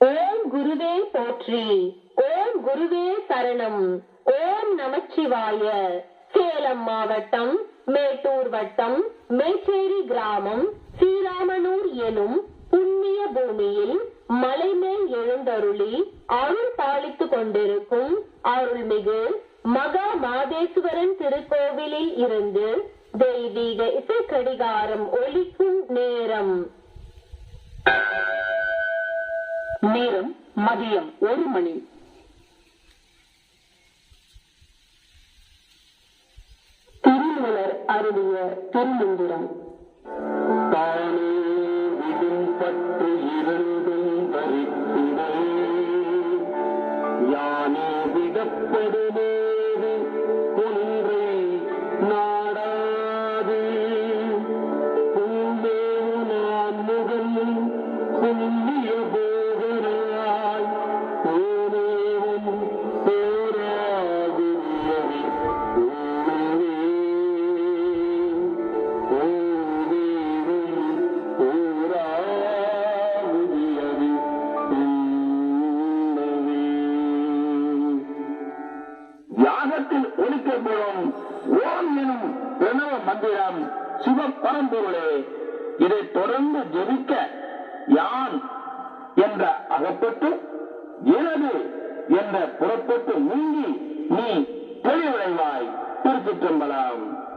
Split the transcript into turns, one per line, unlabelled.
ஓம் குருவே போற்றி. ஓம் குருவே சரணம். ஓம் நமச்சிவாய. சேலம் மாவட்டம் மேட்டூர் வட்டம் மேச்சேரி கிராமம் ஸ்ரீராமனூர் எனும் புண்ணிய பூமியில் மலைமேல் எழுந்தருளி அருள் பாலித்துக் கொண்டிருக்கும் அருள்மிகு மகா மாதேஸ்வரன் திருக்கோவிலில் இருந்து தெய்வீக இசைக்கடிகாரம் ஒலிக்கும் நேரம்.
மதியம் ஒரு மணி. திருமலர் அருளிய திருமந்திரம்.
தானே விடும் பற்று இருந்தும் தரித்திடே. யானே விடப்படுமேது ஒன்றை நாடாது. பூந்தேவு நான் முகன் புண்ணிய போகராய் யாகத்தில் ஒலிக்கப்படும் ஓம் எனும் பிரணவ மந்திரம் சிவ பரம்பொருளே இதை தொடர்ந்து ஜெபிக்க யான் என்ற அகப்பட்டு எனது என்ற புறப்பட்டு நீங்கி நீ தெளிவடைவாய். திருச்சிற்றம்பலம்.